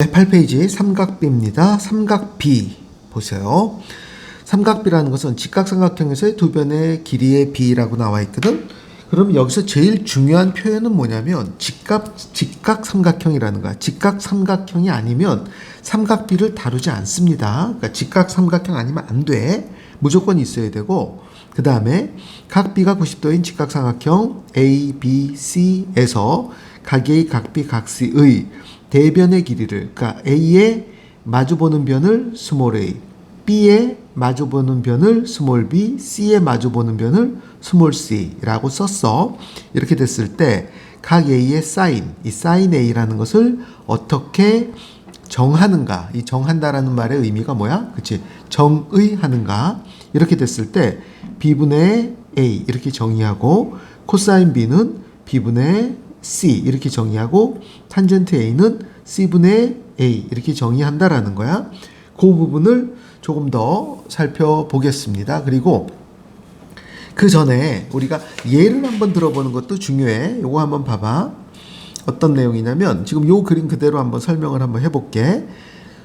네, 8페이지 삼각비입니다. 삼각비 보세요. 삼각비라는 것은 직각삼각형에서의 두 변의 길이의 비라고 나와 있거든. 그럼 여기서 제일 중요한 표현은 뭐냐면 직각 직각삼각형이라는 거야. 직각삼각형이 아니면 삼각비를 다루지 않습니다. 그러니까 직각삼각형 아니면 안 돼. 무조건 있어야 되고 그 다음에 각 B가 90도인 직각삼각형 A, B, C에서 각 A, 각 B, 각 C의 대변의 길이를 그러니까 A에 마주보는 변을 스몰 a, B에 마주보는 변을 스몰 b, C에 마주보는 변을 스몰 c라고 썼어. 이렇게 됐을 때 각 A의 사인, 이 사인 A라는 것을 어떻게 정하는가? 이 정한다라는 말의 의미가 뭐야? 그치? 정의하는가? 이렇게 됐을 때 B분의 A 이렇게 정의하고 코사인 B는 B분의 C 이렇게 정의하고 탄젠트 A는 C분의 A 이렇게 정의한다라는 거야. 그 부분을 조금 더 살펴보겠습니다. 그리고 그 전에 우리가 예를 한번 들어보는 것도 중요해. 요거 한번 봐봐. 어떤 내용이냐면 지금 요 그림 그대로 한번 설명을 한번 해볼게.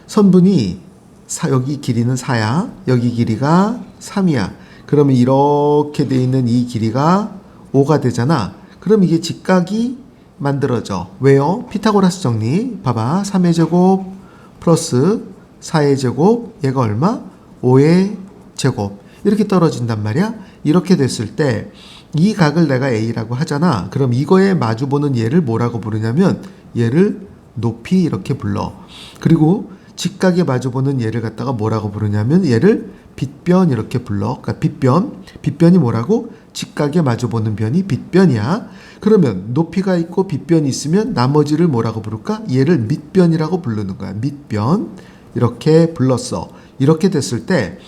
선분이 사, 여기 길이는 4야. 여기 길이가 3이야. 그러면 이렇게 돼 있는 이 길이가 5가 되잖아. 그럼 이게 직각이 만들어져. 왜요? 피타고라스 정리. 봐봐. 3의 제곱 플러스 4의 제곱. 얘가 얼마? 5의 제곱. 이렇게 떨어진단 말이야. 이렇게 됐을 때 이 각을 내가 A라고 하잖아. 그럼 이거에 마주보는 얘를 뭐라고 부르냐면 얘를 높이 이렇게 불러. 그리고 직각에 마주보는 얘를 갖다가 뭐라고 부르냐면 얘를 빗변 이렇게 불러. 그러니까 빗변. 빗변이 뭐라고? 직각에 마주보는 변이 빗변이야. 그러면 높이가 있고 빗변이 있으면 나머지를 뭐라고 부를까? 얘를 밑변이라고 부르는 거야. 밑변. 이렇게 불렀어. 이렇게 됐을 때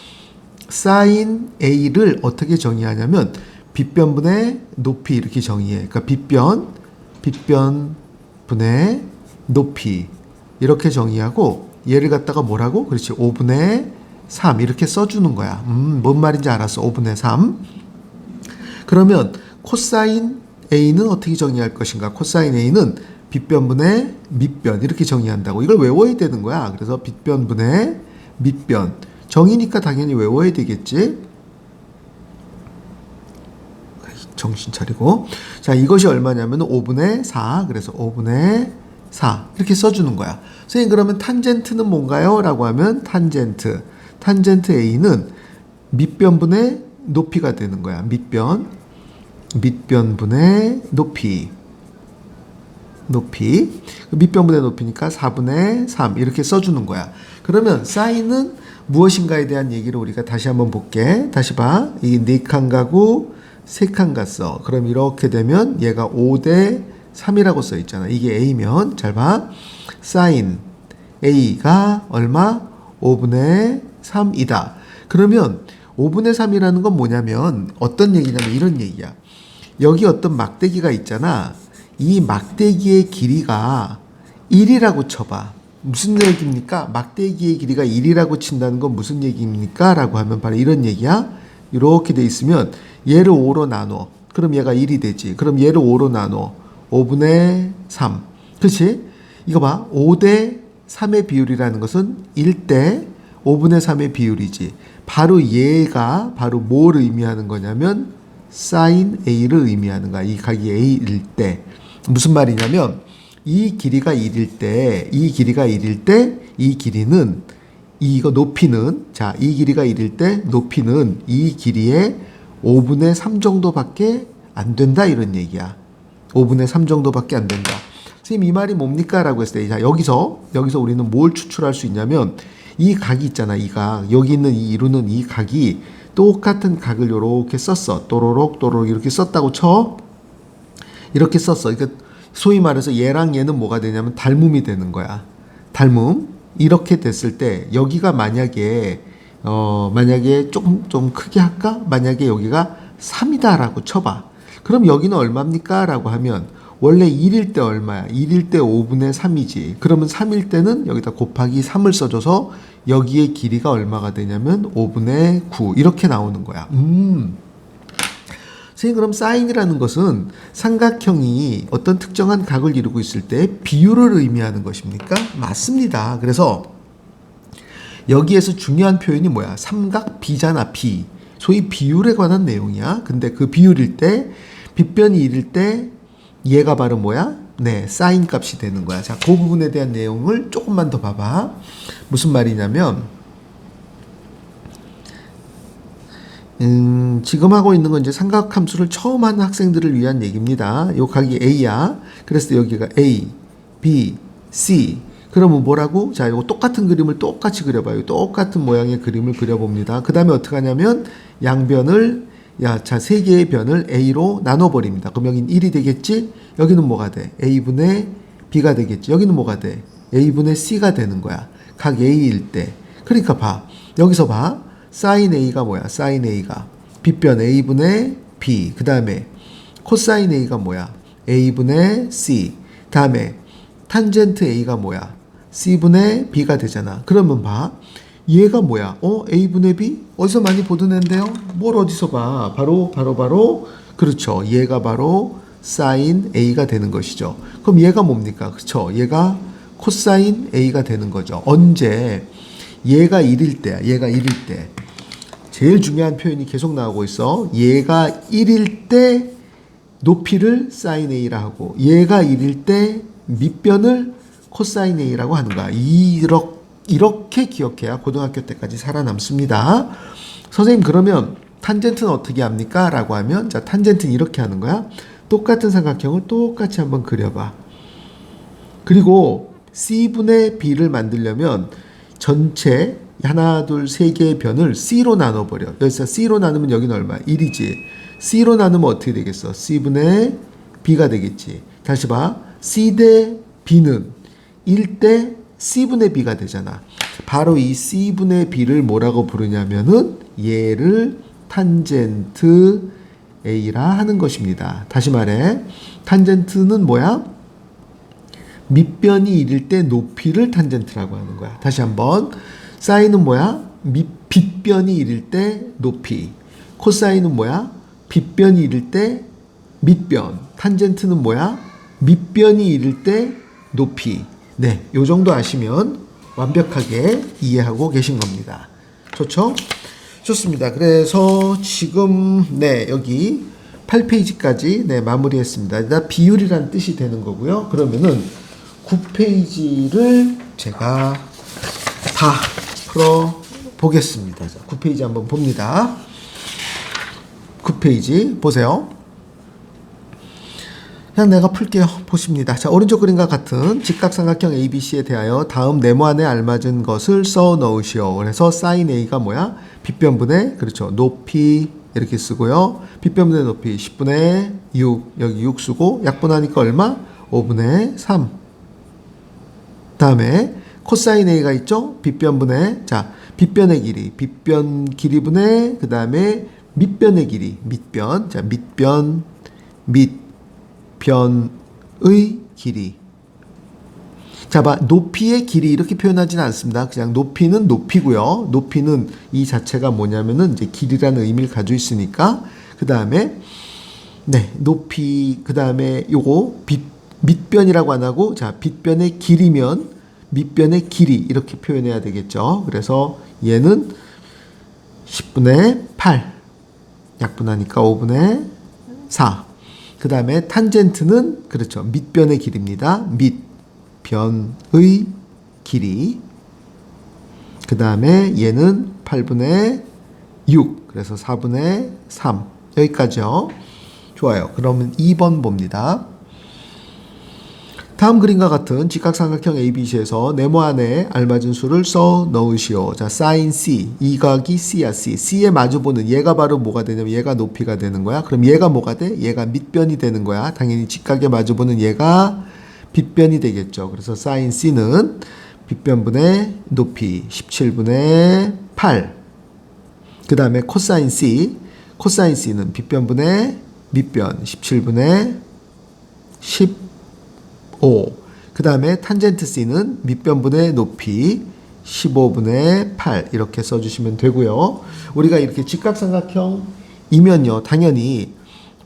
사인 A를 어떻게 정의하냐면 빗변분의 높이 이렇게 정의해. 그러니까 빗변, 빗변분의 높이 이렇게 정의하고 얘를 갖다가 뭐라고? 그렇지. 5분의 3 이렇게 써주는 거야. 음, 뭔 말인지 알았어. 5분의 3. 그러면 코사인 A는 어떻게 정의할 것인가? 코사인 A는 빗변분의 밑변 이렇게 정의한다고. 이걸 외워야 되는 거야. 그래서 빗변분의 밑변. 정의니까 당연히 외워야 되겠지. 정신 차리고. 자, 이것이 얼마냐면 5분의 4. 그래서 5분의 4. 이렇게 써주는 거야. 선생님, 그러면 탄젠트는 뭔가요? 라고 하면 탄젠트. 탄젠트 A는 밑변분의 높이가 되는 거야. 밑변. 밑변분의 높이. 높이. 그 밑변분의 높이니까 4분의 3. 이렇게 써주는 거야. 그러면 사인은 무엇인가에 대한 얘기를 우리가 다시 한번 볼게. 다시 봐. 이네칸 가구, 세칸 갔어. 그럼 이렇게 되면 얘가 5대 3이라고 써 있잖아. 이게 A면 잘 봐. 사인 A가 얼마? 5분의 3이다. 그러면 5분의 3이라는 건 뭐냐면 어떤 얘기냐면 이런 얘기야. 여기 어떤 막대기가 있잖아. 이 막대기의 길이가 1이라고 쳐봐. 무슨 얘기입니까? 막대기의 길이가 1이라고 친다는 건 무슨 얘기입니까? 라고 하면 바로 이런 얘기야. 이렇게 돼 있으면 얘를 5로 나눠. 그럼 얘가 1이 되지. 그럼 얘를 5로 나눠. 5분의 3. 그렇지? 이거 봐. 5대 3의 비율이라는 것은 1대 5분의 3의 비율이지. 바로 얘가 바로 뭘 의미하는 거냐면 사인 A를 의미하는 거야. 이 각이 A일 때. 무슨 말이냐면 이 길이가 1일 때, 이 길이가 1일 때, 이 길이는, 이거 높이는, 자, 이 길이가 1일 때, 높이는 이 길이의 5분의 3 정도밖에 안 된다, 이런 얘기야. 5분의 3 정도밖에 안 된다. 선생님, 이 말이 뭡니까? 라고 했을 때, 자, 여기서, 여기서 우리는 뭘 추출할 수 있냐면, 이 각이 있잖아, 이 각. 여기 있는 이 이루는 이 각이 똑같은 각을 요렇게 썼어. 또로록, 또로록 이렇게 썼다고 쳐. 이렇게 썼어. 그러니까 소위 말해서 얘랑 얘는 뭐가 되냐면 닮음이 되는 거야. 닮음. 이렇게 됐을 때 여기가 만약에 어 만약에 조금 좀 크게 할까? 만약에 여기가 3이다라고 쳐봐. 그럼 여기는 얼마입니까? 라고 하면 원래 1일 때 얼마야? 1일 때 5분의 3이지. 그러면 3일 때는 여기다 곱하기 3을 써줘서 여기의 길이가 얼마가 되냐면 5분의 9 이렇게 나오는 거야. 음. 선생님 그럼 사인이라는 것은 삼각형이 어떤 특정한 각을 이루고 있을 때 비율을 의미하는 것입니까? 맞습니다. 그래서 여기에서 중요한 표현이 뭐야? 삼각 비잖아, 비. 소위 비율에 관한 내용이야. 근데 그 비율일 때, 빗변이 1일 때, 얘가 바로 뭐야? 네, 사인 값이 되는 거야. 자, 그 부분에 대한 내용을 조금만 더 봐봐. 무슨 말이냐면, 음, 지금 하고 있는 건 이제 삼각함수를 처음 하는 학생들을 위한 얘기입니다. 요 각이 A야. 그래서 여기가 A, B, C. 그러면 뭐라고? 자, 이거 똑같은 그림을 똑같이 그려봐요. 똑같은 모양의 그림을 그려봅니다. 그 다음에 어떻게 하냐면, 양변을, 야, 자, 세 개의 변을 A로 나눠버립니다. 그럼 여기는 1이 되겠지? 여기는 뭐가 돼? A분의 B가 되겠지? 여기는 뭐가 돼? A분의 C가 되는 거야. 각 A일 때. 그러니까 봐. 여기서 봐. 사인 A가 뭐야? 사인 A가. 빗변 A분의 B. 그 다음에 코사인 A가 뭐야? A분의 C. 다음에 탄젠트 A가 뭐야? C분의 B가 되잖아. 그러면 봐. 얘가 뭐야? 어? A분의 B? 어디서 많이 보던 앤데요? 뭘 어디서 봐? 바로, 바로, 바로. 그렇죠. 얘가 바로 사인 A가 되는 것이죠. 그럼 얘가 뭡니까? 그렇죠. 얘가 코사인 A가 되는 거죠. 언제? 얘가 1일 때야. 얘가 1일 때. 제일 중요한 표현이 계속 나오고 있어. 얘가 1일 때 높이를 사인 A라 하고 얘가 1일 때 밑변을 코사인 A라고 하는 거야. 이렇게, 이렇게 기억해야 고등학교 때까지 살아남습니다. 선생님 그러면 탄젠트는 어떻게 합니까? 라고 하면 자 탄젠트는 이렇게 하는 거야. 똑같은 삼각형을 똑같이 한번 그려봐. 그리고 C분의 B를 만들려면 전체 하나, 둘, 세 개의 변을 C로 나눠버려. 여기서 C로 나누면 여기는 얼마? 1이지. C로 나누면 어떻게 되겠어? C분의 B가 되겠지. 다시 봐. C 대 B는 1대 C분의 B가 되잖아. 바로 이 C분의 B를 뭐라고 부르냐면은 얘를 탄젠트 A라 하는 것입니다. 다시 말해. 탄젠트는 뭐야? 밑변이 1일 때 높이를 탄젠트라고 하는 거야. 다시 한번. 사인은 뭐야? 밑, 빗변이 1일 때 높이. 코사인은 뭐야? 빗변이 1일 때 밑변. 탄젠트는 뭐야? 밑변이 1일 때 높이. 네, 요 정도 아시면 완벽하게 이해하고 계신 겁니다. 좋죠? 좋습니다. 그래서 지금 네, 여기 8페이지까지 네, 마무리했습니다. 일단 비율이란 뜻이 되는 거고요. 그러면은 9페이지를 제가 다 풀어 보겠습니다. 자, 9페이지 한번 봅니다. 9페이지 보세요. 그냥 내가 풀게요. 보십니다. 자, 오른쪽 그림과 같은 직각삼각형 ABC에 대하여 다음 네모 안에 알맞은 것을 써 넣으시오. 그래서 사인 A가 뭐야? 빗변분의 그렇죠. 높이 이렇게 쓰고요. 빗변분의 높이 10분의 6 여기 6 쓰고 약분하니까 얼마? 5분의 3. 다음에 코사인 A가 있죠? 빗변분의 자 빗변의 길이 빗변 길이분의 그 다음에 밑변의 길이 밑변 자 밑변 밑 변의 길이 자, 봐. 높이의 길이 이렇게 표현하지는 않습니다. 그냥 높이는 높이고요. 높이는 이 자체가 뭐냐면은 이제 길이라는 의미를 가지고 있으니까 그 다음에 네 높이 그 다음에 요거 빛 밑변이라고 안 하고 자 빗변의 길이면 밑변의 길이 이렇게 표현해야 되겠죠. 그래서 얘는 10분의 8 약분하니까 5분의 4. 그 다음에 탄젠트는 그렇죠. 밑변의 길입니다. 밑변의 길이. 그 다음에 얘는 8분의 6. 그래서 4분의 3. 여기까지요. 좋아요. 그러면 2번 봅니다. 다음 그림과 같은 직각삼각형 ABC에서 네모 안에 알맞은 수를 써 넣으시오. 자, 사인 C, 이 각이 C야, C. C에 마주보는 얘가 바로 뭐가 되냐면 얘가 높이가 되는 거야. 그럼 얘가 뭐가 돼? 얘가 밑변이 되는 거야. 당연히 직각에 마주보는 얘가 빗변이 되겠죠. 그래서 사인 C는 빗변분의 높이 17분의 8. 그 다음에 코사인 C, 코사인 C는 빗변분의 밑변 17분의 10 5. 그 다음에 탄젠트 C는 밑변분의 높이 15분의 8 이렇게 써주시면 되고요. 우리가 이렇게 직각삼각형 이면요. 당연히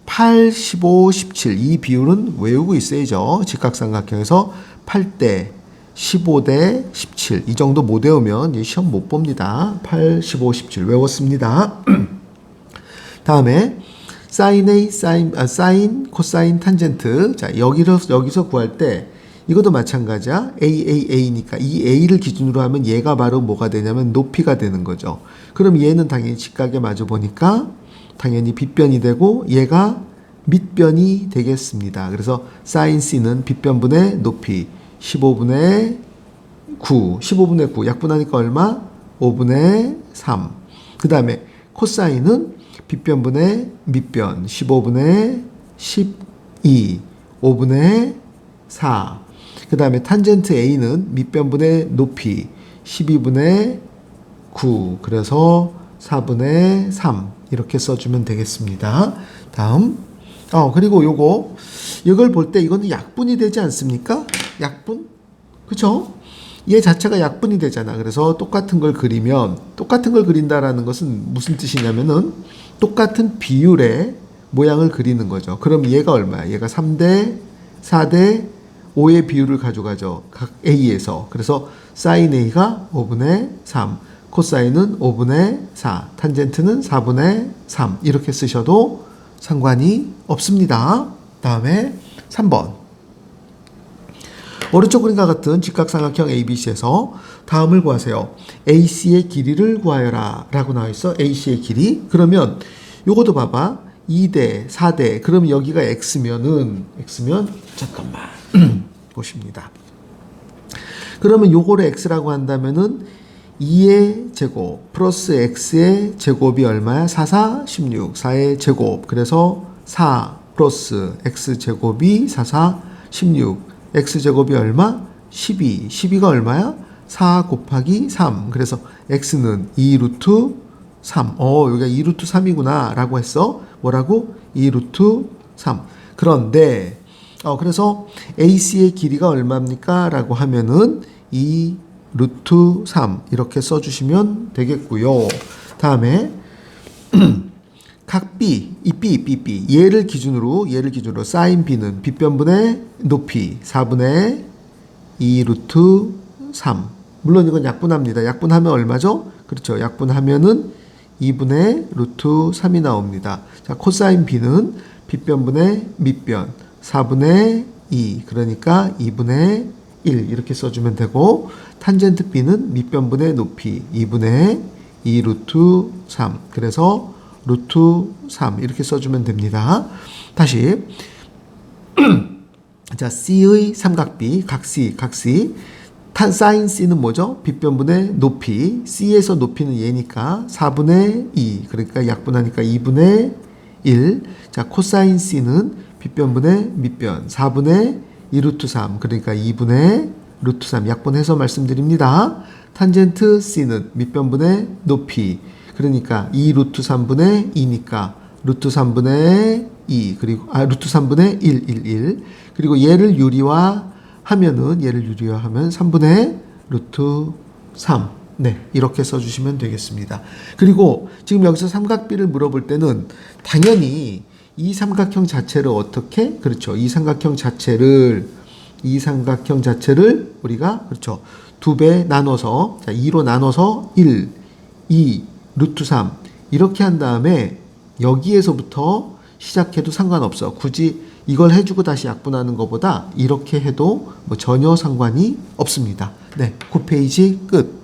8, 15, 17. 이 비율은 외우고 있어야죠. 직각삼각형에서 8대 15대 17. 이 정도 못 외우면 시험 못 봅니다. 8, 15, 17 외웠습니다. 다음에 사인 A, 사인, 아, 사인, 코사인, 탄젠트. 자, 여기서, 여기서 구할 때 이것도 마찬가지야. A, A, A니까 이 A를 기준으로 하면 얘가 바로 뭐가 되냐면 높이가 되는 거죠. 그럼 얘는 당연히 직각에 마주 보니까 당연히 빗변이 되고 얘가 밑변이 되겠습니다. 그래서 사인 C는 빗변분의 높이 15분의 9, 15분의 9 약분하니까 얼마? 5분의 3. 그 다음에 코사인은 빗변분의 밑변 15분의 12, 5분의 4. 그 다음에 탄젠트 A는 밑변분의 높이 12분의 9. 그래서 4분의 3. 이렇게 써주면 되겠습니다. 다음. 어, 그리고 요거, 이걸 볼 때 이거는 약분이 되지 않습니까? 약분? 그쵸? 얘 자체가 약분이 되잖아. 그래서 똑같은 걸 그리면, 똑같은 걸 그린다라는 것은 무슨 뜻이냐면은, 똑같은 비율의 모양을 그리는 거죠. 그럼 얘가 얼마야? 얘가 3대, 4대, 5의 비율을 가져가죠. 각 A에서. 그래서 사인 A가 5분의 3, 코사인은 5분의 4, 탄젠트는 4분의 3. 이렇게 쓰셔도 상관이 없습니다. 다음에 3번. 오른쪽 그림과 같은 직각삼각형 ABC에서 다음을 구하세요. AC의 길이를 구하여라 라고 나와 있어. AC의 길이. 그러면 요것도 봐봐. 2대, 4대. 그럼 여기가 X면은, X면, 잠깐만. 보십니다. 그러면 요거를 X라고 한다면은 2의 제곱 플러스 X의 제곱이 얼마야? 4, 4, 16. 4의 제곱. 그래서 4 플러스 X 제곱이 4, 4, 16. X 제곱이 얼마? 12. 12가 얼마야? 4 곱하기 3. 그래서 X는 2 루트 3. 어, 여기가 2 루트 3이구나. 라고 했어. 뭐라고? 2 루트 3. 그런데, 어, 그래서 AC의 길이가 얼마입니까? 라고 하면은 2 루트 3. 이렇게 써주시면 되겠고요. 다음에, 각 B, 이 B, B, B. 얘를 기준으로, 얘를 기준으로 사인 B는 빗변분의 높이 4분의 2 루트 3. 물론 이건 약분합니다. 약분하면 얼마죠? 그렇죠. 약분하면은 2분의 루트 3이 나옵니다. 자, 코사인 B는 빗변분의 밑변 4분의 2. 그러니까 2분의 1 이렇게 써주면 되고 탄젠트 B는 밑변분의 높이 2분의 2 루트 3. 그래서 루트 3 이렇게 써주면 됩니다. 다시 자 C의 삼각비 각 C 각 C 탄 사인 C는 뭐죠? 빗변분의 높이 C에서 높이는 얘니까 4분의 2 그러니까 약분하니까 2분의 1. 자 코사인 C는 빗변분의 밑변 4분의 2 루트 3 그러니까 2분의 루트 3 약분해서 말씀드립니다. 탄젠트 C는 밑변분의 높이 그러니까 2 루트 3분의 2니까 루트 3분의 2 그리고 아 루트 3분의 1 1 1 그리고 얘를 유리화 하면은 얘를 유리화하면 3분의 루트 3 네, 이렇게 써주시면 되겠습니다. 그리고 지금 여기서 삼각비를 물어볼 때는 당연히 이 삼각형 자체를 어떻게 그렇죠? 이 삼각형 자체를 이 삼각형 자체를 우리가 그렇죠 두 배 나눠서 자 2로 나눠서 1, 2, 루트 3 이렇게 한 다음에 여기에서부터 시작해도 상관없어. 굳이 이걸 해주고 다시 약분하는 것보다 이렇게 해도 뭐 전혀 상관이 없습니다. 네, 9페이지 끝.